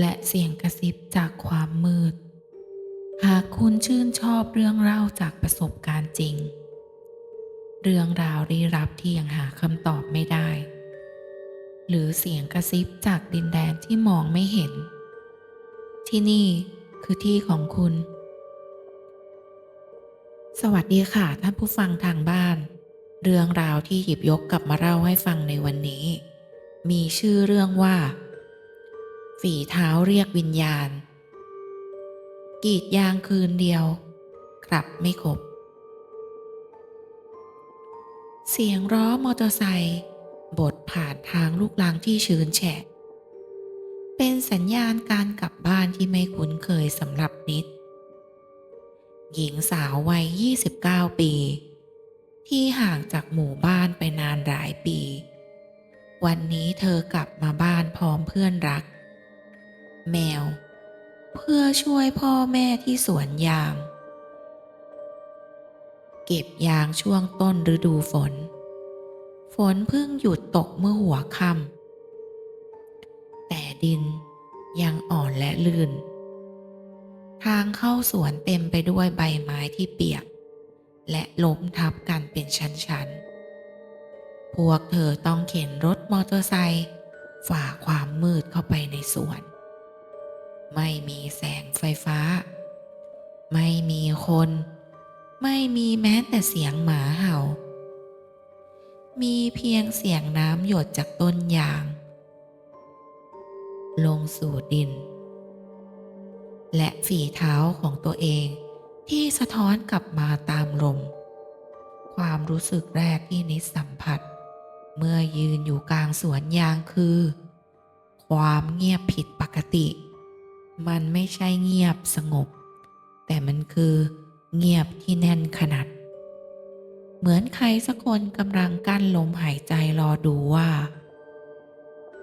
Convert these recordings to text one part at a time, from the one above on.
และเสียงกระซิบจากความมืด หากคุณชื่นชอบเรื่องเล่าจากประสบการณ์จริง เรื่องราวลี้ลับที่ยังหาคำตอบไม่ได้ หรือเสียงกระซิบจากดินแดนที่มองไม่เห็น ที่นี่คือที่ของคุณ สวัสดีค่ะท่านผู้ฟังทางบ้าน เรื่องราวที่หยิบยกกลับมาเล่าให้ฟังในวันนี้ มีชื่อเรื่องว่า ฝีเท้าเรียกวิญญาณ กีดยางคืนเดียว กลับไม่ครบ เสียงล้อมอเตอร์ไซค์บดผ่านทางลูกลังที่ชื้นแฉะ เป็นสัญญาณการกลับบ้านที่ไม่คุ้นเคยสำหรับนิด หญิงสาววัย 29 ปี ที่ห่างจากหมู่บ้านไปนานหลายปี วันนี้เธอกลับมาบ้านพร้อมเพื่อนรัก แมว เพื่อช่วยพ่อแม่ที่สวนยาง เก็บยางช่วงต้นฤดูฝน ฝนเพิ่งหยุดตกเมื่อหัวค่ำแต่ดินยังอ่อนและลื่น ทางเข้าสวนเต็มไปด้วยใบไม้ที่เปียก และล้มทับกันเป็นชั้นๆ พวกเธอต้องเข็นรถมอเตอร์ไซค์ฝ่าความมืดเข้าไปในสวน ไม่มีแสงไฟฟ้า ไม่มีคน ไม่มีแม้แต่เสียงหมาเห่า มีเพียงเสียงน้ำหยดจากต้นยาง ลงสู่ดิน และฝีเท้าของตัวเองที่สะท้อนกลับมาตามลม ความรู้สึกแรกที่นิดสัมผัส เมื่อยืนอยู่กลางสวนยางคือ ความเงียบผิดปกติ มันไม่ใช่เงียบสงบ แต่มันคือเงียบที่แน่นขนาด เหมือนใครสักคนกำลังกั้นลมหายใจรอดูว่า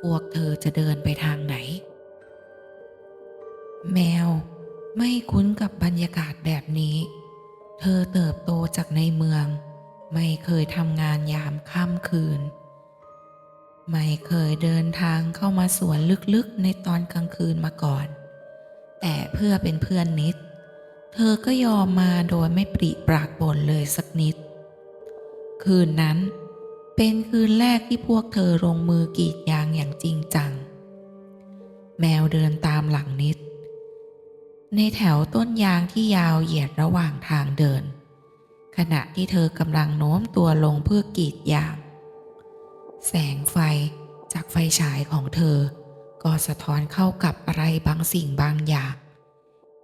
พวกเธอจะเดินไปทางไหน แมวไม่คุ้นกับบรรยากาศแบบนี้ เธอเติบโตจากในเมือง ไม่เคยทำงานยามค่ำคืน ไม่เคยเดินทางเข้ามาสวนลึกๆในตอนกลางคืนมาก่อน แต่เพื่อเป็นเพื่อนนิด เธอก็ยอมมาโดยไม่ปริปรากบ่นเลยสักนิด คืนนั้นเป็นคืนแรกที่พวกเธอลงมือกรีดยางอย่างจริงจัง แมวเดินตามหลังนิด ในแถวต้นยางที่ยาวเหยียดระหว่างทางเดิน ขณะที่เธอกำลังโน้มตัวลงเพื่อกรีดยาง แสงไฟจากไฟฉายของเธอ ก็สะท้อนเข้ากับอะไรบางสิ่งบางอย่าง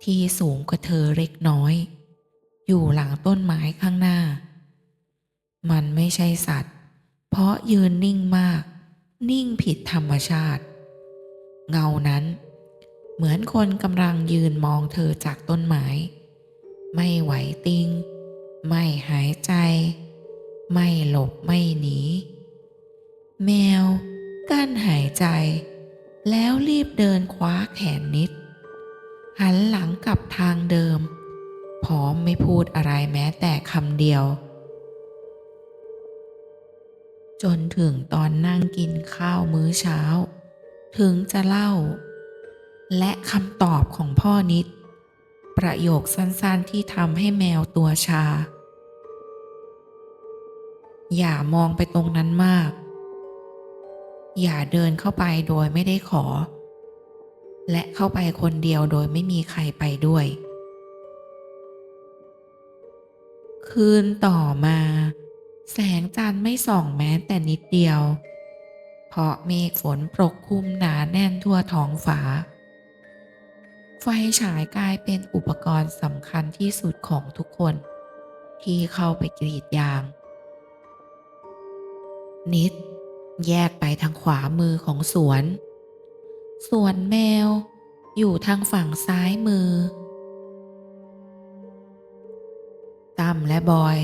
ที่สูงกว่าเธอเล็กน้อย อยู่หลังต้นไม้ข้างหน้า มันไม่ใช่สัตว์ เพราะยืนนิ่งมาก นิ่งผิดธรรมชาติ เงานั้น เหมือนคนกำลังยืนมองเธอจากต้นไม้ ไม่ไหวติง ไม่หายใจ ไม่หลบไม่หนี แมว กั้นหายใจ แล้วรีบเดินคว้าแขนนิด หันหลังกลับทางเดิม พร้อมไม่พูดอะไรแม้แต่คำเดียว จนถึงตอนนั่งกินข้าวมื้อเช้า ถึงจะเล่า และคำตอบของพ่อนิด ประโยคสั้นๆที่ทำให้แมวตัวชา อย่ามองไปตรงนั้นมาก อย่าเดินเข้าไปโดยไม่ได้ขอ และเข้าไปคนเดียวโดยไม่มีใครไปด้วย คืนต่อมา แสงจันทร์ไม่ส่องแม้แต่นิดเดียว เพราะเมฆฝนปกคลุมหนาแน่นทั่วท้องฟ้า ไฟฉายกลายเป็นอุปกรณ์สำคัญที่สุดของทุกคน ที่เข้าไปกรีดยาง นิด แยกไปทางขวามือของสวน ส่วนแมวอยู่ทางฝั่งซ้ายมือ ตั้มและบอย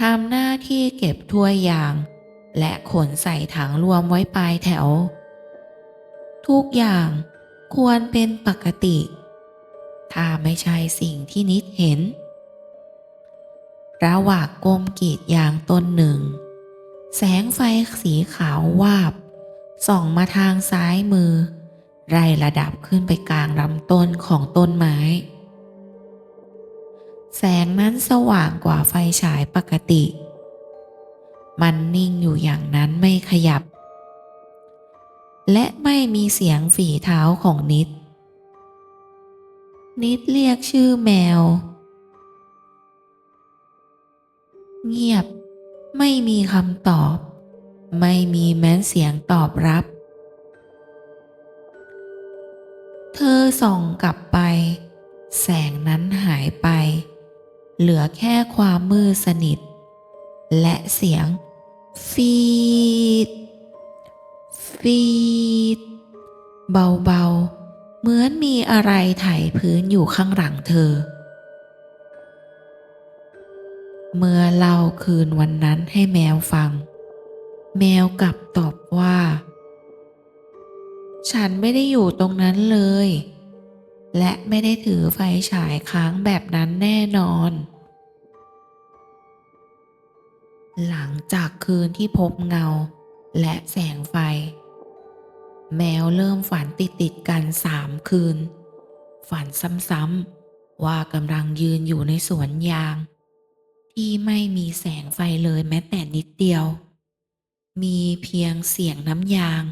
ทำหน้าที่เก็บถ้วยยาง และขนใส่ถังรวมไว้ปลายแถว ทุกอย่างควรเป็นปกติ ถ้าไม่ใช่สิ่งที่นิดเห็น ระหว่างก้มกรีดยางต้นหนึ่ง แสงไฟสีขาววาบ ส่องมาทางซ้ายมือ ไล่ระดับขึ้นไปกลางลำต้นของต้นไม้ แสงนั้นสว่างกว่าไฟฉายปกติ มันนิ่งอยู่อย่างนั้นไม่ขยับ และไม่มีเสียงฝีเท้าของนิด นิดเรียกชื่อแมว เงียบ ไม่มีคำตอบ ไม่มีแม้นเสียงตอบรับ เธอส่องกลับไป แสงนั้นหายไป เหลือแค่ความมืดสนิท และเสียง ฟีด ฟีด เบาๆ เหมือนมีอะไรไถพื้นอยู่ข้างหลังเธอ เมื่อเล่าคืนวันนั้นให้แมวฟัง แมวกลับตอบว่า ฉันไม่ได้อยู่ตรงนั้นเลย และไม่ได้ถือไฟฉายค้างแบบนั้นแน่นอน หลังจากคืนที่พบเงาและแสงไฟ แมวเริ่มฝันติดติดกันสามคืน ฝันซ้ำๆว่ากำลังยืนอยู่ในสวนยาง ที่ไม่มีแสงไฟเลยแม้แต่นิดเดียว มีเพียงเสียงน้ำยาง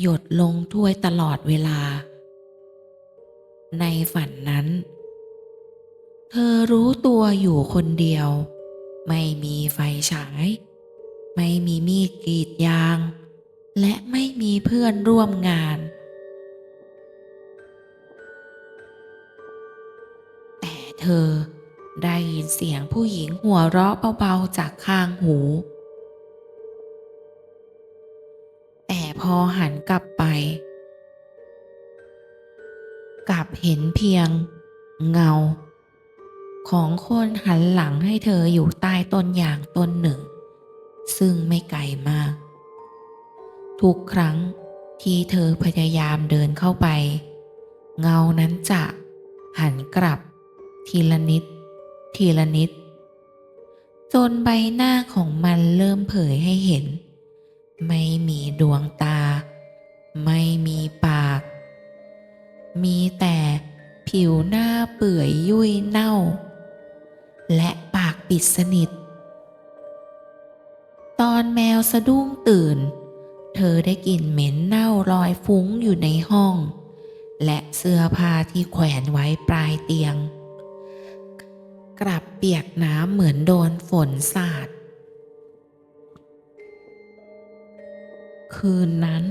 หยดลงถ้วยตลอดเวลา ในฝันนั้น เธอรู้ตัวอยู่คนเดียว ไม่มีไฟฉาย ไม่มีมีดกรีดยาง และไม่มีเพื่อนร่วมงานแต่เธอ ได้ยินเสียงผู้หญิงหัวเราะเบาๆจากข้างหู แต่พอหันกลับไป กลับเห็นเพียง เงา ของคนหันหลังให้เธออยู่ใต้ต้นยางต้นหนึ่ง ซึ่งไม่ไกลมาก ทุกครั้งที่เธอพยายามเดินเข้าไป เงานั้นจะหันกลับทีละนิด ทีละนิด จนใบหน้าของมันเริ่มเผยให้เห็น ไม่มีดวงตา ไม่มีปาก มีแต่ผิวหน้าเปื่อยยุ่ยเน่า และปากปิดสนิท ตอนแมวสะดุ้งตื่น เธอได้กลิ่นเหม็นเน่าลอยฟุ้งอยู่ในห้อง และเสื้อผ้าที่แขวนไว้ปลายเตียง กลับเปียกน้ำเหมือนโดนฝนสาด คืนนั้น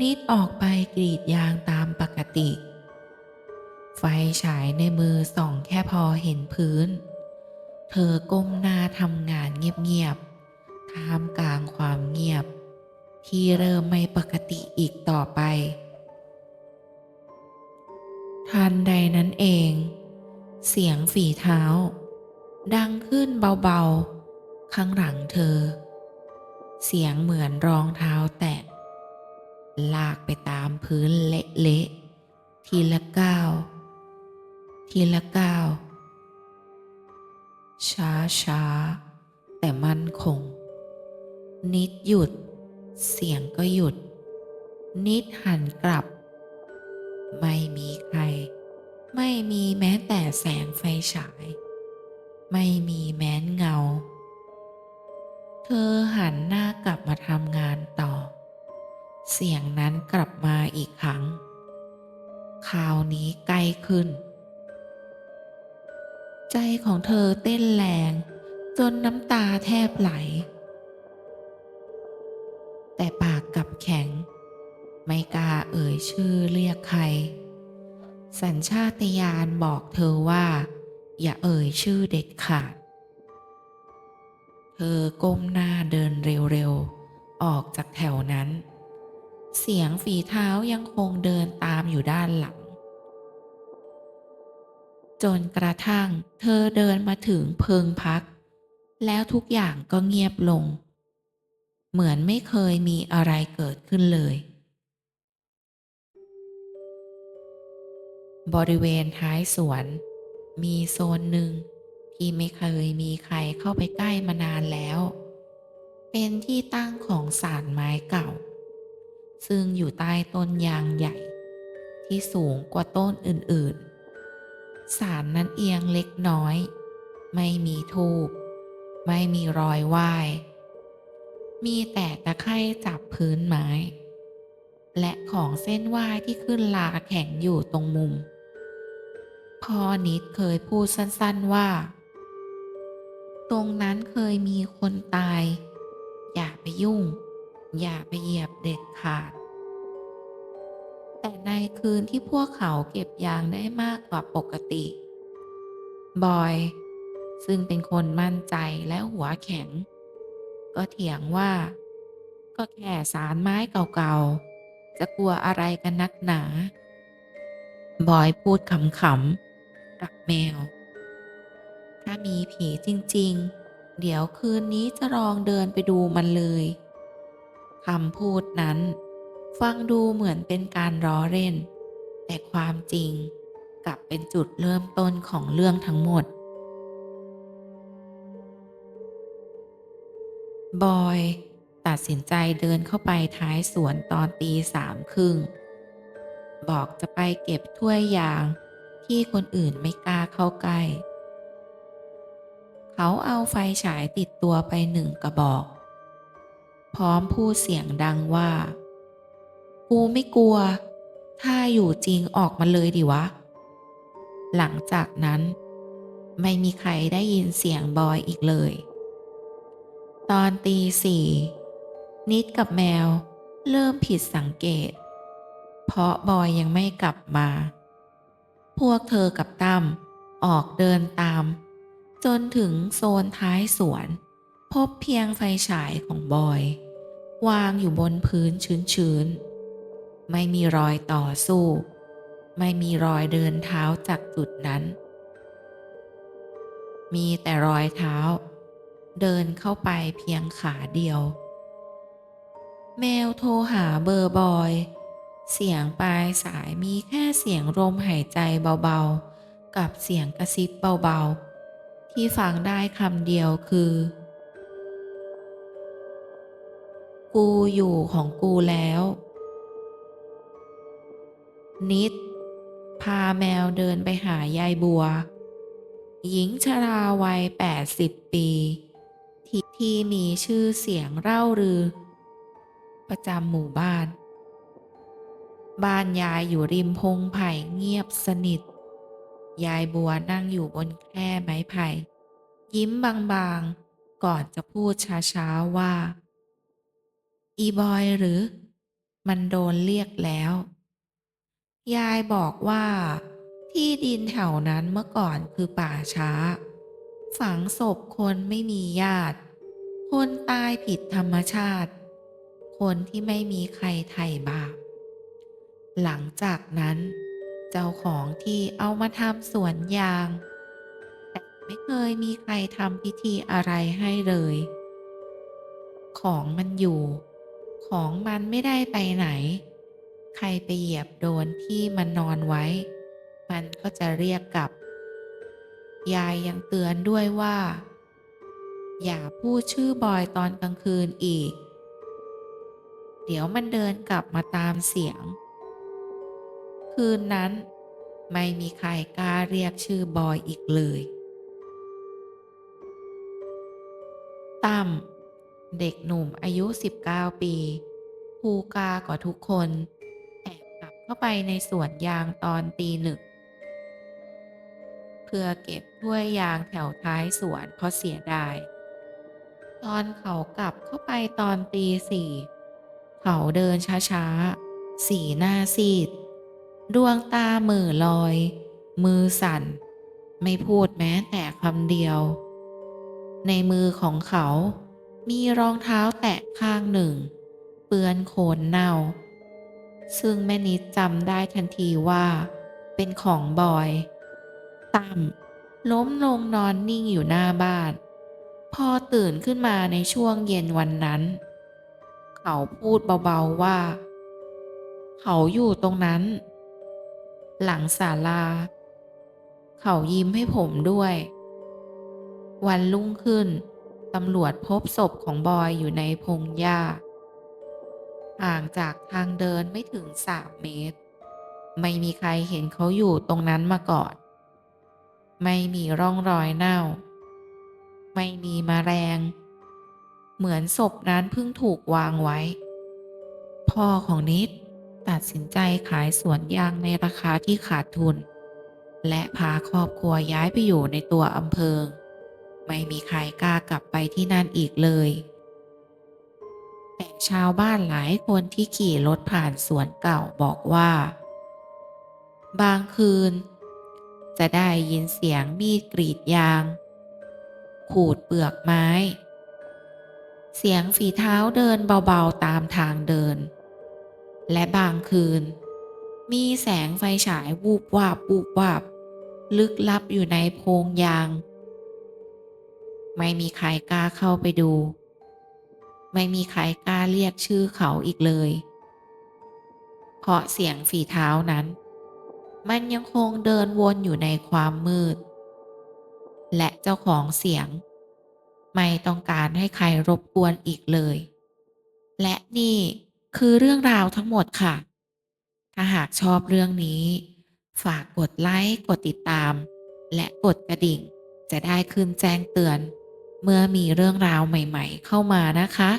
นิดออกไปกรีดยางตามปกติ ไฟฉายในมือส่องแค่พอเห็นพื้น เธอก้มหน้าทำงานเงียบๆท่ามกลางความเงียบ ที่เริ่มไม่ปกติอีกต่อไป ทันใดนั้นเอง เสียงฝีเท้า ดังขึ้นเบาๆ ข้างหลังเธอ เสียงเหมือนรองเท้าแตะ ลากไปตามพื้นเละๆ ทีละก้าว ทีละก้าว ช้าช้าๆแต่มั่นคง นิดหยุด เสียงก็หยุด นิดหันกลับ ไม่มีใคร ไม่มีแม้แต่แสงไฟฉาย ไม่มีแม้นเงา เธอหันหน้ากลับมาทำงานต่อ เสียงนั้นกลับมาอีกครั้ง คราวนี้ใกล้ขึ้น ใจของเธอเต้นแรง จนน้ำตาแทบไหล แต่ปากกลับแข็ง ไม่กล้าเอ่ยชื่อเรียกใคร สัญชาตญาณบอกเธอว่า อย่าเอ่ยชื่อเด็ดขาด เธอก้มหน้าเดินเร็วๆ ออกจากแถวนั้น เสียงฝีเท้ายังคงเดินตามอยู่ด้านหลัง จนกระทั่งเธอเดินมาถึงเพิงพัก แล้วทุกอย่างก็เงียบลง เหมือนไม่เคยมีอะไรเกิดขึ้นเลย บริเวณท้ายสวน มีโซนหนึ่งที่ไม่เคยมีใครเข้าไปใกล้มานานแล้ว เป็นที่ตั้งของศาลไม้เก่า ซึ่งอยู่ใต้ต้นยางใหญ่ ที่สูงกว่าต้นอื่นๆสารนั้นเอียงเล็กน้อย ไม่มีทูบ ไม่มีรอยไหว้มีแต่ตะไคร่จับพื้นไม้ และของเส้นไหว้ที่ขึ้นลาแข็งอยู่ตรงมุม พ่อนิดเคยพูดสั้นๆว่า ตรงนั้นเคยมีคนตาย อย่าไปยุ่ง อย่าไปเหยียบเด็ดขาด แต่ในคืนที่พวกเขาเก็บยางได้มากกว่าปกติ บอย ซึ่งเป็นคนมั่นใจและหัวแข็ง ก็เถียงว่า ก็แค่สารไม้เก่าๆ จะกลัวอะไรกันนักหนาบอยพูดขำๆ กับแมว ถ้ามีผีจริง ๆ เดี๋ยวคืนนี้จะลองเดินไปดูมันเลยคำพูดนั้น ฟังดูเหมือนเป็นการล้อเล่น แต่ความจริงกลับเป็นจุดเริ่มต้นของเรื่องทั้งหมด บอยตัดสินใจเดินเข้าไปท้ายสวนตอนตีสามครึ่ง บอกจะไปเก็บถ้วยยาง ที่คนอื่นไม่กล้าเข้าใกล้ เขาเอาไฟฉายติดตัวไปหนึ่งกระบอก พร้อมพูดเสียงดังว่า กูไม่กลัว ถ้าอยู่จริงออกมาเลยดิวะ หลังจากนั้น ไม่มีใครได้ยินเสียงบอยอีกเลย ตอนตีสี่นิดกับแมวเริ่มผิดสังเกต เพราะบอยยังไม่กลับมา พวกเธอกับตั้มออกเดินตาม จนถึงโซนท้ายสวน พบเพียงไฟฉายของบอย วางอยู่บนพื้นชื้นๆ ไม่มีรอยต่อสู้ ไม่มีรอยเดินเท้าจากจุดนั้น มีแต่รอยเท้า เดินเข้าไปเพียงขาเดียว แมวโทรหาเบอร์บอย เสียงปลายสายมีแค่เสียงลมหายใจเบาๆ กับเสียงกระซิบเบาๆ ที่ฟังได้คำเดียวคือ กูอยู่ของกูแล้ว นิด พาแมวเดินไปหายายบัว หญิงชราวัย 80 ปีที่ที่มีชื่อเสียงเล่ารือ ประจำหมู่บ้าน บ้านยายอยู่ริมพงไผ่เงียบสนิท ยายบัวนั่งอยู่บนแคร่ไม้ไผ่ ยิ้มบางๆ ก่อนจะพูดช้าๆว่า อีบอยหรือ มันโดนเรียกแล้ว ยายบอกว่าที่ดินแถวนั้นเมื่อก่อนคือป่าช้า ฝังศพคนไม่มีญาติ คนตายผิดธรรมชาติ คนที่ไม่มีใครไถ่บาป หลังจากนั้น เจ้าของที่เอามาทำสวนยาง แต่ไม่เคยมีใครทำพิธีอะไรให้เลย ของมันอยู่ ของมันไม่ได้ไปไหน ใครไปเหยียบโดนที่มันนอนไว้ มันก็จะเรียกกลับ ยายยังเตือนด้วยว่า อย่าพูดชื่อบอยตอนกลางคืนอีก เดี๋ยวมันเดินกลับมาตามเสียง คืนนั้น ไม่มีใครกล้าเรียกชื่อบอยอีกเลยตั้มเด็กหนุ่มอายุ 19 ปีภูกากว่าทุกคนแอบกลับเข้าไปในสวนยางตอนตีหนึ่งเพื่อเก็บถ้วยยางแถวท้ายสวนเพราะเสียดาย ตอนเขากลับเข้าไปตอนตีสี่ เขาเดินช้าๆ สีหน้าซีด ดวงตาเมือลอย มือสั่น ไม่พูดแม้แต่คำเดียว ในมือของเขามีรองเท้าแตะข้างหนึ่ง เปื้อนโคลนเน่า ซึ่งแม่นิดจำได้ทันทีว่า เป็นของบอย ตั้มล้มลงนอนนิ่งอยู่หน้าบ้าน พอตื่นขึ้นมาในช่วงเย็นวันนั้น เขาพูดเบาๆว่า เขาอยู่ตรงนั้น หลังศาลา เขายิ้มให้ผมด้วย วันรุ่งขึ้นตำรวจพบศพของบอยอยู่ในพงหญ้า ห่างจากทางเดินไม่ถึงสามเมตร ไม่มีใครเห็นเขาอยู่ตรงนั้นมาก่อน ไม่มีร่องรอยเน่า ไม่มีมแมลงเหมือนศพนั้นเพิ่งถูกวางไว้ พ่อของนิด ตัดสินใจขายสวนยางในราคาที่ขาดทุน และพาครอบครัวย้ายไปอยู่ในตัวอำเภอ ไม่มีใครกล้ากลับไปที่นั่นอีกเลย แต่ชาวบ้านหลายคนที่ขี่รถผ่านสวนเก่าบอกว่า บางคืน จะได้ยินเสียงมีดกรีดยาง ขูดเปลือกไม้ เสียงฝีเท้าเดินเบาๆตามทางเดิน และบางคืน มีแสงไฟฉายวูบวาบวูบวาบ ลึกลับอยู่ในโพรงยาง ไม่มีใครกล้าเข้าไปดู ไม่มีใครกล้าเรียกชื่อเขาอีกเลย เพราะเสียงฝีเท้านั้น มันยังคงเดินวนอยู่ในความมืด และเจ้าของเสียง ไม่ต้องการให้ใครรบกวนอีกเลย และนี่ คือเรื่องราวทั้งหมดค่ะ ถ้าหากชอบเรื่องนี้ ฝากกดไลค์กดติดตาม และกดกระดิ่ง จะได้ขึ้นแจ้งเตือน เมื่อมีเรื่องราวใหม่ ๆ เข้ามานะคะ